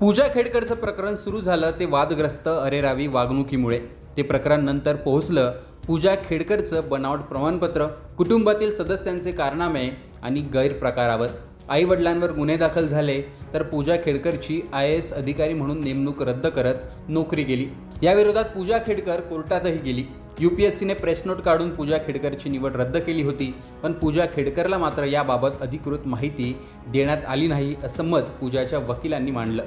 पूजा खेडकरचं प्रकरण सुरू झालं ते वादग्रस्त अरेरावी वागणुकीमुळे. ते प्रकरण नंतर पोहोचलं पूजा खेडकरचं बनावट प्रमाणपत्र कुटुंबातील सदस्यांचे कारनामे आणि गैरप्रकारावर. आईवडिलांवर गुन्हे दाखल झाले तर पूजा खेडकरची आय एस अधिकारी म्हणून नेमणूक रद्द करत नोकरी गेली. याविरोधात पूजा खेडकर कोर्टातही गेली. यू पी एस सीने प्रेस नोट काढून पूजा खेडकरची निवड रद्द केली होती पण पूजा खेडकरला मात्र याबाबत अधिकृत माहिती देण्यात आली नाही असं मत पूजाच्या वकिलांनी मांडलं.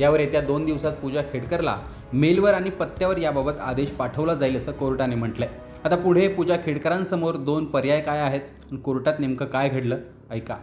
यावर येत्या दोन दिवसात पूजा खेडकरला मेलवर आणि पत्त्यावर याबाबत आदेश पाठवला जाईल असं कोर्टाने म्हटलंय. आता पुढे पूजा खेडकरांसमोर दोन पर्याय काय आहेत? कोर्टात नेमकं काय घडलं? ऐका.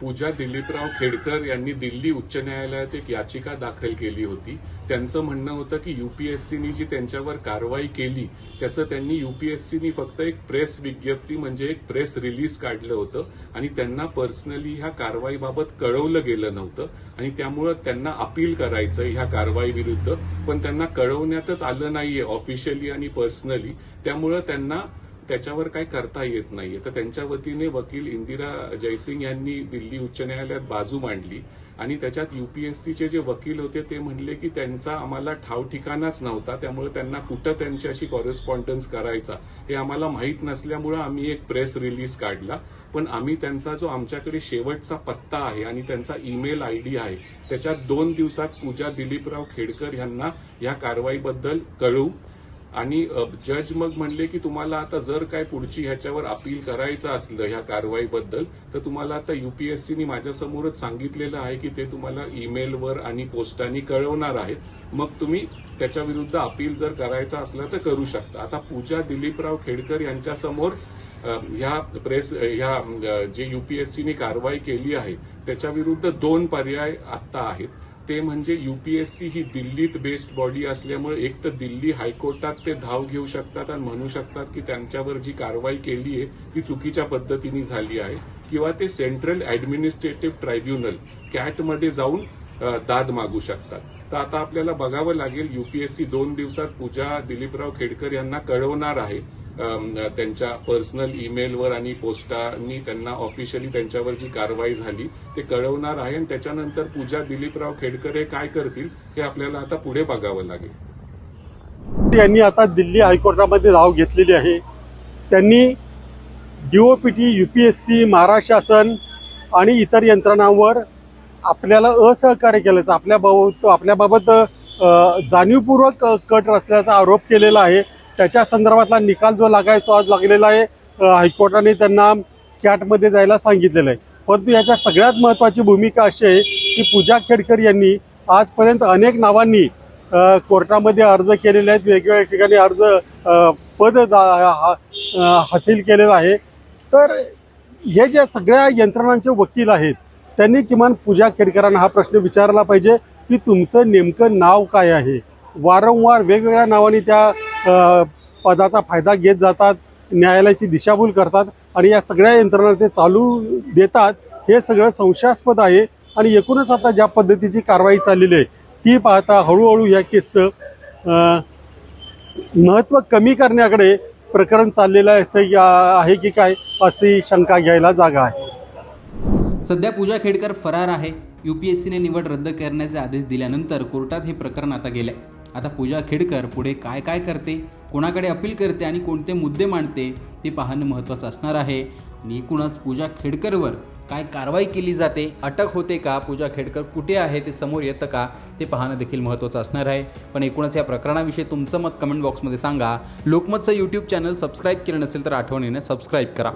पूजा दिलीपराव खेडकर यांनी दिल्ली उच्च न्यायालयात एक याचिका दाखल केली होती. त्यांचं म्हणणं होतं की युपीएससीनी जी त्यांच्यावर कारवाई केली त्याचं त्यांनी युपीएससीनी फक्त एक प्रेस विज्ञप्ती म्हणजे एक प्रेस रिलीज काढलं होतं आणि त्यांना पर्सनली ह्या कारवाईबाबत कळवलं गेलं नव्हतं आणि त्यामुळं त्यांना अपील करायचं ह्या कारवाई विरुद्ध पण त्यांना कळवण्यातच आलं नाहीये ऑफिशियली आणि पर्सनली त्यामुळं त्यांना त्याच्यावर काय करता येत नाहीये. तर त्यांच्या वतीने वकील इंदिरा जयसिंग यांनी दिल्ली उच्च न्यायालयात बाजू मांडली आणि त्याच्यात युपीएससीचे जे वकील होते ते म्हणले की त्यांचा आम्हाला ठाव ठिकाणाच नव्हता त्यामुळे त्यांना कुठं त्यांच्याशी कॉरेस्पॉन्डन्स करायचा हे आम्हाला माहीत नसल्यामुळं आम्ही एक प्रेस रिलीज काढला. पण आम्ही त्यांचा जो आमच्याकडे शेवटचा पत्ता आहे आणि त्यांचा ईमेल आय डी आहे त्याच्यात दोन दिवसात पूजा दिलीपराव खेडकर यांना या कारवाईबद्दल कळवू आणि जज मग म्हणले की तुम्हाला आता जर काय पुढची ह्याच्यावर अपील करायचं असलं ह्या कारवाईबद्दल तर तुम्हाला आता युपीएससीनी माझ्यासमोरच सांगितलेलं आहे की ते तुम्हाला ईमेलवर आणि पोस्टाने कळवणार आहेत. मग तुम्ही त्याच्या विरुद्ध अपील जर करायचा असलं तर करू शकता. आता पूजा दिलीपराव खेडकर यांच्यासमोर ह्या प्रेस ह्या जे युपीएससीने कारवाई केली आहे त्याच्या विरुद्ध दोन पर्याय आत्ता आहेत. ते म्हणजे युपीएससी ही दिल्लीत बेस्ड बॉडी असल्यामुळे एक तर दिल्ली हायकोर्टात ते धाव घेऊ शकतात आणि म्हणू शकतात की त्यांच्यावर जी कारवाई केली आहे ती चुकीच्या पद्धतीने झाली आहे. किंवा ते सेंट्रल ऍडमिनिस्ट्रेटिव्ह ट्रायब्युनल कॅटमध्ये जाऊन दाद मागू शकतात. तर आता आपल्याला बघावं लागेल युपीएससी दोन दिवसात पूजा दिलीपराव खेडकर यांना कळवणार आहे. त्यांच्या पर्सनल ईमेलवर आणि पोस्टांनी त्यांना ऑफिशियली त्यांच्यावर जी कारवाई झाली ते कळवणार आहे. आणि त्याच्यानंतर पूजा दिलीपराव खेडकर हे काय करतील हे आपल्याला आता पुढे बघावं लागेल. यांनी आता दिल्ली हायकोर्टामध्ये धाव घेतलेली आहे. त्यांनी डीओपीटी युपीएससी महाराष्ट्र शासन आणि इतर यंत्रणांवर आपल्याला असहकार्य केल्याचं आपल्याबाबत आपल्याबाबत जाणीवपूर्वक कट रचल्याचा आरोप केलेला आहे. त्याच्या संदर्भातला निकाल जो लागायचा तो आज लागलेला आहे हायकोर्टाने त्यांना कॅटमध्ये जायला सांगितलेलं आहे. परंतु याच्या सगळ्यात महत्त्वाची भूमिका अशी आहे की पूजा खेडकर यांनी आजपर्यंत अनेक नावांनी कोर्टामध्ये अर्ज केलेले आहेत. वेगवेगळ्या ठिकाणी अर्ज पद दा- हा- हासिल केलेलं आहे. तर हे ज्या सगळ्या यंत्रणांचे वकील आहेत त्यांनी किमान पूजा खेडकरांना हा प्रश्न विचारला पाहिजे की तुमचं नेमकं नाव काय आहे? वारंवार वेगवेगळ्या नावाने त्या पदाचा फायदा घेत जातात न्यायालयाची दिशाभूल करतात आणि या सगळ्या यंत्रणा ते चालू देतात हे सगळं संशयास्पद आहे. आणि एकूणच आता ज्या पद्धतीची कारवाई चाललेली आहे ती पाहता हळूहळू या केसचं महत्त्व कमी करण्याकडे प्रकरण चाललेलं आहे असं या- आहे की काय अशी शंका घ्यायला जागा आहे. सध्या पूजा खेडकर फरार आहे. यू पी एस सीने निवड रद्द करण्याचे आदेश दिल्यानंतर कोर्टात हे प्रकरण आता गेलंय. आता पूजा खेडकर पुढे काय काय करते कोणाकडे अपील करते आणि कोणते मुद्दे मांडते ते पाहणं महत्त्वाचं असणार आहे. आणि एकूणच पूजा खेडकरवर काय कारवाई केली जाते अटक होते का पूजा खेडकर कुठे आहे ते समोर येतं का ते पाहणं देखील महत्त्वाचं असणार आहे. पण एकूणच या प्रकरणाविषयी तुमचं मत कमेंट बॉक्समध्ये सांगा. लोकमतचं यूट्यूब चॅनल सबस्क्राईब केलं नसेल तर आठवणीने सबस्क्राईब करा.